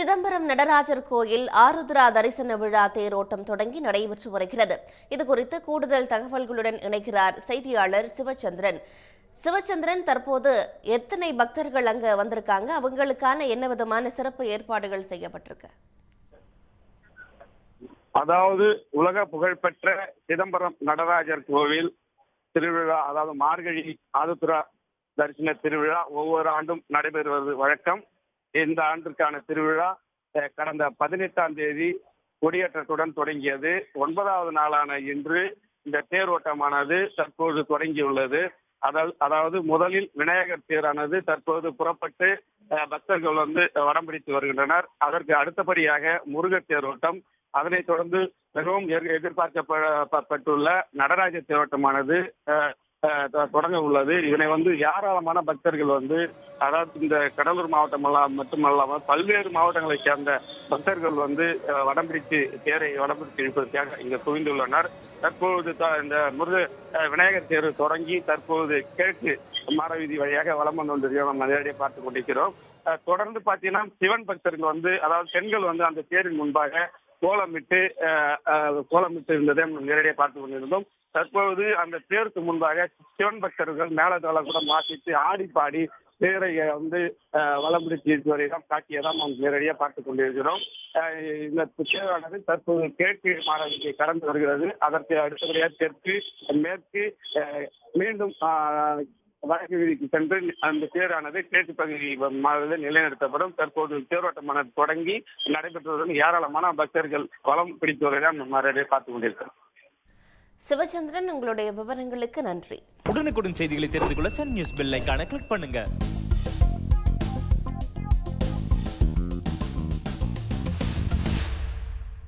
சிதம்பரம் நடராஜர் கோயில் ஆருத்ரா தரிசன விழா தேரோட்டம் தொடங்கி நடைபெற்று வருகிறது. இதுகுறித்து கூடுதல் தகவல்களுடன் இணைக்கிறார் செய்தியாளர் சிவச்சந்திரன். சிவச்சந்திரன் தற்போது எத்தனை பக்தர்கள் அங்க வந்திருக்காங்க? அவங்களுக்கான என்ன விதமான சிறப்பு ஏற்பாடுகள் செய்யப்பட்டிருக்கு? அதாவது உலக புகழ்பெற்ற சிதம்பரம் நடராஜர் கோவில் திருவிழா அதாவது மார்கழி ஆருத்ரா தரிசன திருவிழா ஒவ்வொரு ஆண்டும் நடைபெறுவது வழக்கம். இந்த ஆண்டிற்கான திருவிழா கடந்த பதினெட்டாம் தேதி கொடியேற்றத்துடன் தொடங்கியது. ஒன்பதாவது நாளான இன்று இந்த தேரோட்டமானது தற்போது தொடங்கியுள்ளது. அதாவது அதாவது முதலில் விநாயகர் தேரானது தற்போது புறப்பட்டு பக்தர்கள் வந்து வடம் பிடித்து வருகின்றனர். அதற்கு அடுத்தபடியாக முருகர் தேரோட்டம். அதனைத் தொடர்ந்து மிகவும் எதிர்- எதிர்பார்க்கப்பட்டுள்ள நடராஜ தேரோட்டமானது தொடங்க உள்ளது. இதனை வந்து ஏராளமான பக்தர்கள் வந்து அதாவது இந்த கடலூர் மாவட்டம் எல்லாம் மட்டுமல்லாமல் பல்வேறு மாவட்டங்களைச் சேர்ந்த பக்தர்கள் வந்து வடம்பிடித்து தேரை வடம்பிடித்து இழுப்பதற்காக இங்கு குவிந்துள்ளனர். தற்போது த- இந்த முருக விநாயகர் தேர் தொடங்கி தற்போது கிழக்கு மாரவீதி வழியாக வளம் வந்து கொண்டிருக்கிறோம் நம்ம நேரடியாக பார்த்து கொண்டிருக்கிறோம். தொடர்ந்து பார்த்தீங்கன்னா சிவன் பக்தர்கள் வந்து அதாவது பெண்கள் வந்து அந்த தேரின் முன்பாக கோலமிட்டு கோலமிட்டு இருந்ததை நம்ம நேரடியாக பார்த்து கொண்டிருந்தோம். தற்போது அந்த தேருக்கு முன்பாக சிவன் பக்தர்கள் மேலதாள கூட மாற்றிட்டு ஆடி பாடி தேரை வந்து அஹ், வலம் பிடித்து காட்டியதான் நாம் நேரடியாக பார்த்து கொண்டிருக்கிறோம். இந்த தேர்வானது தற்போது கிழக்கு மாநகரத்தை கடந்து வருகிறது. அதற்கு அடுத்தபடியாக தெற்கு மேற்கு மீண்டும் வடக்கு வீதிக்கு சென்று அந்த தேரானது கிழக்கு பகுதி நிலைநிறுத்தப்படும். தற்போது தேரோட்டமானது தொடங்கி நடைபெற்றதுடன் ஏராளமான பக்தர்கள் வளம் பிடித்து வருவதை நம்ம பார்த்து கொண்டிருக்கிறோம். சிவச்சந்திரன் உங்களுடைய விவரங்களுக்கு நன்றி. உடனுக்குடன் செய்திகளை தெரிந்து கொள்ள சன் நியூஸ் பெல் ஐகானை கிளிக் பண்ணுங்க.